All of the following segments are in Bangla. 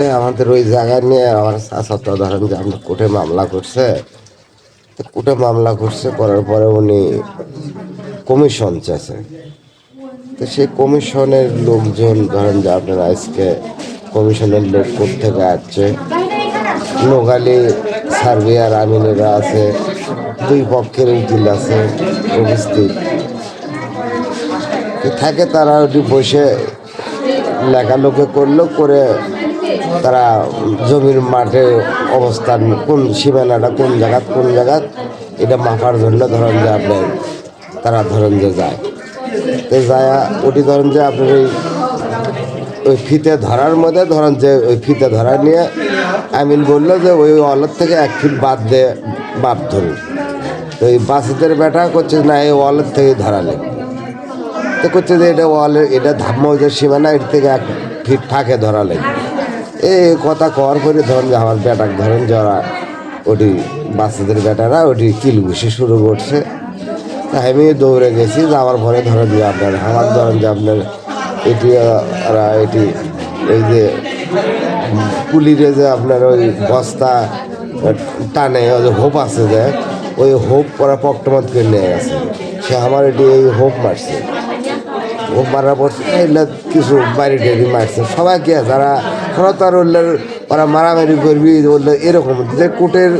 আমাদের ওই জায়গা নিয়ে আমার চাচা ধরেন যে আমরা কোর্টে মামলা করছে। কোর্টে মামলা করছে, করার পরে উনি কমিশন চেয়েছে তো সেই কমিশনের লোকজন ধরেন যে আপনার আজকে কমিশনের লোক থেকে আসছে। নোগালি সার্বিয়ার আমিনেরা আছে, দুই পক্ষের উকিল আছে, উপস্থিত। থাকে তারা ওটি বসে লেখালোকে করল, করে তারা জমির মাঠে অবস্থান, কোন সীমানাটা কোন জায়গাত কোন জায়গাত, এটা মাপার জন্য ধরেন যে আপনার তারা ধরেন যে যায়। তো যায়, ওটি ধরেন যে আপনার ওই ওই ফিতে ধরার মধ্যে ধরেন যে ওই ফিতে ধরা নিয়ে, আমিন বলল যে ওই অলের থেকে এক ফিট বাদ দে বাপ ধরুন। তো এই বাসিদের ব্যাটা করছে না, এই অলের থেকে ধরালে তো করছে যে এটা ওয়ালের, এটা ধাম্মদের সীমানা, এর থেকে এক ফিট ফাঁকে ধরালে এই কথা কর করে ধরেন যে আমার বেটাক ধরেন যারা ওটি বাচ্চাদের বেটারা ওটি কিল কিলঘুষি শুরু করছে। তা আমি দৌড়ে গেছি, যাওয়ার পরে ধরেন যে আপনার আমার ধরেন যে আপনার এটি ওরা এটি, এই যে কুলিরে যে আপনার ওই বস্তা টানে, ওই যে হোপ আছে যে, ওই হোপ ওরা পক্টমত করে নিয়ে গেছে। সে আমার এটি এই হোপ মারছে। পর এগুলো কিছু বাড়ি টাড়ি মারছে সবাইকে যারা আর ওগুলোর ওরা মারামারি করবি ওগুলো এরকম। যে কোর্টের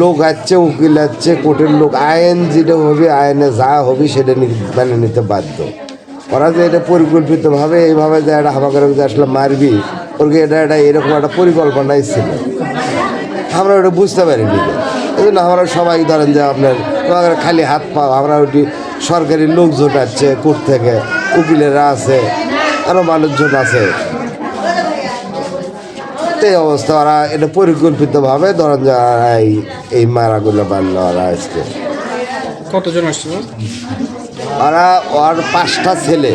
লোক আছে, উকিল আছে, কোর্টের লোক, আইন যেটা হবে, আইনে যা হবে সেটা মেনে নিতে বাধ্য। ওরা যে এটা পরিকল্পিতভাবে এইভাবে যে একটা হামাকে যে আসলে মারবি ওরকে এটা একটা এরকম একটা পরিকল্পনাই ছিল? আমরা ওটা বুঝতে পারিনি। এই জন্য আমরা সবাই ধরেন যে আপনার খালি হাত পা, আমরা ওটি সরকারি লোক জোটাচ্ছে কোর্ট থেকে উকিলেরা আছে আরও মানুষজন আছে। এই অবস্থা ওরা এটা পরিকল্পিতভাবে ধরেন এই এই মারাগুলো বানলো ওরা আজকে। কতজন আসছিল? ওরা ওর পাঁচটা ছেলে।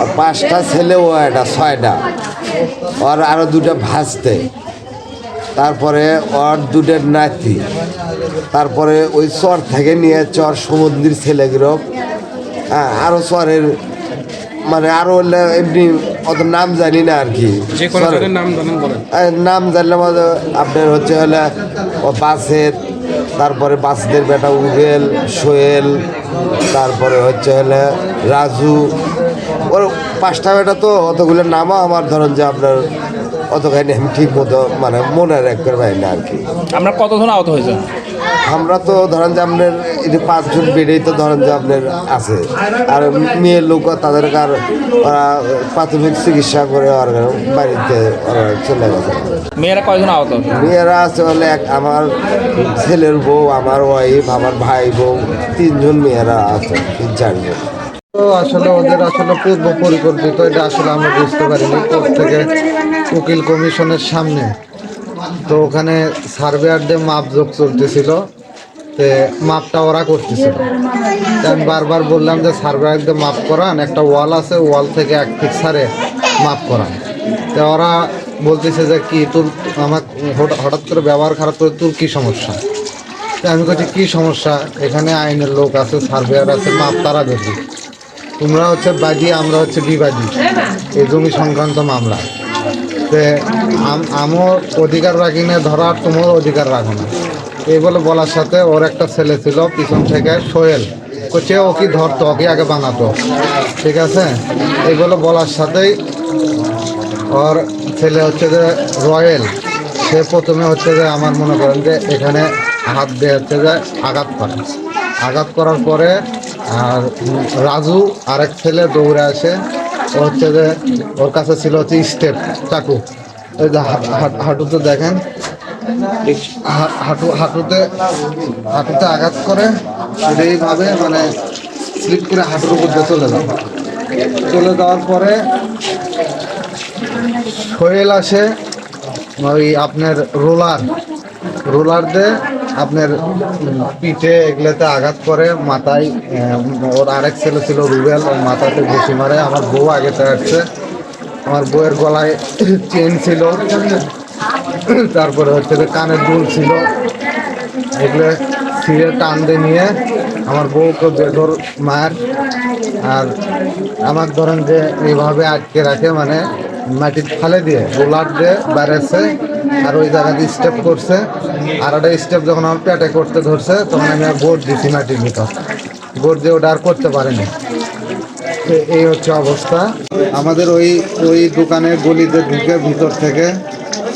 ওর পাঁচটা ছেলে ও একটা ছয়টা। ওর আরও দুটো ভাজতে তারপরে ওর দুটো নাতি। তারপরে ওই চর থেকে নিয়ে চর সমুদ্রের ছেলেগুলো আরও সরের মানে আরও হলে এমনি অত নাম জানি না আর কি। নাম জানেন নাম জানলে আপনার হচ্ছে হলে ও বাসের তারপরে বাসদের বেটা উবেল সোহেল তারপরে হচ্ছে হলে রাজু। ওর পাঁচটা বেটা তো অতগুলো নামও আমার ধরেন যে আপনার অতখানি আমি ঠিক মতো মানে মনে রাখতে পারি না আর কি। আমরা কতজন আহত হয়েছেন আমরা তো ধরেন যে আপনার এই পাঁচজন বেডেই তো ধরেন যে আপনার আছে। আর মেয়ের লোক তাদের আর ওরা প্রাথমিক চিকিৎসা করে আর বাড়িতে চলে গেছে। মেয়েরা কয়জন আহত? মেয়েরা আছে বলে এক আমার ছেলের বউ আমার ওয়াইফ আমার ভাই বউ তিনজন মেয়েরা আছে তিন চারজন। তো আসলে ওদের আসলে পূর্ব পরিকল্পিত এটা আসলে আমরা বুঝতে পারিনি। কোর্ট থেকে উকিল কমিশনের সামনে তো ওখানে সার্ভেয়ারদের মাপ যোগ চলতেছিল, তে মাপটা ওরা করতেছিল। আমি বারবার বললাম যে সার্ভেয়ারদের মাপ করান, একটা ওয়াল আছে ওয়াল থেকে এক ফিট সারে মাপ করান। তো ওরা বলতেছে যে কি তোর, আমার হঠাৎ- করে ব্যবহার খারাপ করে, তোর কী সমস্যা? তো আমি বলছি, কী সমস্যা? এখানে আইনের লোক আছে সার্ভেয়ার আছে, মাপ তারা দেখি তোমরা হচ্ছে বাদী, আমরা হচ্ছে বিবাদী। এই জমি সংক্রান্ত মামলা। তে আম- আমও অধিকার রাখি না, ধরার তোমার অধিকার রাখো না। এই বলে বলার সাথে ওর একটা ছেলে ছিল, পিছন থেকে সোহেল। করছে ও কি ধরতো? ওকে আগে বানাতো? ঠিক আছে? এই বলে বলার সাথেই ওর ছেলে হচ্ছে যে রয়েল। সে প্রথমে হচ্ছে যে আমার মনে করেন যে এখানে হাত দিয়ে হচ্ছে যে আঘাত করে। আঘাত করার পরে আর রাজু আরেক ছেলে দৌড়ে আসে। হচ্ছে যে ওর কাছে ছিল হচ্ছে স্টেপ, চাকু। ওই যে হাঁটুতে দেখেন হাঁটু হাঁটুতে হাঁটুতে আঘাত করে এইভাবে মানে স্লিপ করে হাঁটুর উপর দিয়ে চলে যায়। চলে যাওয়ার পরে সোহেল আসে ওই আপনার রোলার রোলার দিয়ে আপনার পিঠে এগুলোতে আঘাত করে, মাথায় ওর আরেক ছেলে ছিল রুবেল ওর মাথাতে ঘুষি মারে। আমার বউ আগে আসছে আমার বউয়ের গলায় চেন ছিল। তারপরে হচ্ছে যে কানের দুল ছিল। এগুলো ছিঁড়ে টান দিয়ে নিয়ে আমার বউকে বেঘর মার। আর আমার ধরেন যে এইভাবে আটকে রাখে মানে মাটি ফালে দিয়ে রোলার দিয়ে বেড়েছে, আর ওই জায়গা দিয়ে স্টেপ করছে। আর ওটা স্টেপ যখন আমার পেটে করতে ধরছে, তখন আমি বোর্ড দিছি মাটির ভিতর। বোর্ড দিয়ে ওটা আর করতে পারেনি। এই হচ্ছে অবস্থা। আমাদের ওই ওই দোকানের গলিতে ঢুকে ভিতর থেকে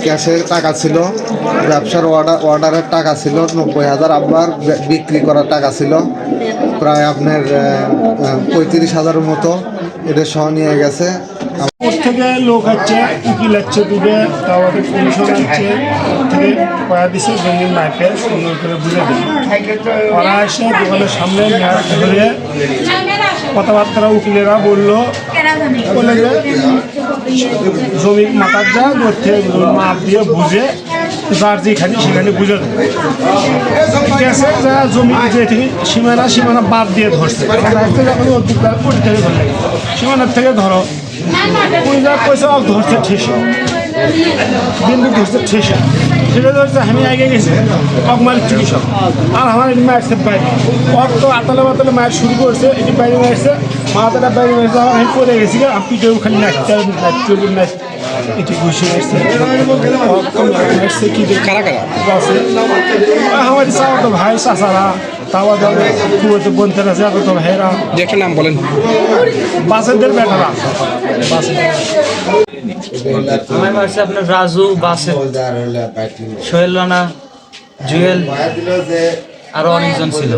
ক্যাশের টাকা ছিল, ব্যবসার অর্ডার অর্ডারের টাকা ছিল, নব্বই হাজার আব্বার বিক্রি করার টাকা ছিল। প্রায় আপনার পঁয়ত্রিশ হাজারের মতো এটা সহ নিয়ে গেছে। ওর থেকে লোক আছে উকিল আছে দুটো তাও আমাদের কমিশন আছে থেকে পয়া দিছে জমির মাইপে সুন্দর করে বুঝে দিল ওরা এসে দোকানের সামনে ধরে কথাবার্তা উকিলেরা বলল বলে যে, জমি মাথার যা থেকে মাপ দিয়ে বুঝে, যার যেখানে সেখানে বুঝে দেবে। ঠিক যা জমি যেখানে সীমানা সীমানা বাদ দিয়ে ধরছে। যখন দিকটা থেকে ধরে সীমানার থেকে ধরো যা পয়সা ধরছে ঠেসে বিন্দু ধরছে ঠেসে সেটা ধরছে আমি আগে গেছি। অকমার চিকিৎসক আর আমার এটি মারছে বাইরে। ওর তো আতালে বাতালে মায়ের শুরু করছে এটি বাইরে মারছে মাথাটা বাইরে মারছে আমার আমি পড়ে গেছি আমি পিঠে খালি নাচতে নাচতে নাচ এটি ঘুষে কি কারা কারা? আমার চাওয়া তো ভাই চাচারা। তাওয়া দলে কুয়েতে বনতে আছে তো হেরা। যে একটা নাম বলেন। বাসেদের বেটারা আমার আছে আপনার রাজু বাসে সোহেল রানা জুয়েল আরও অনেকজন ছিল।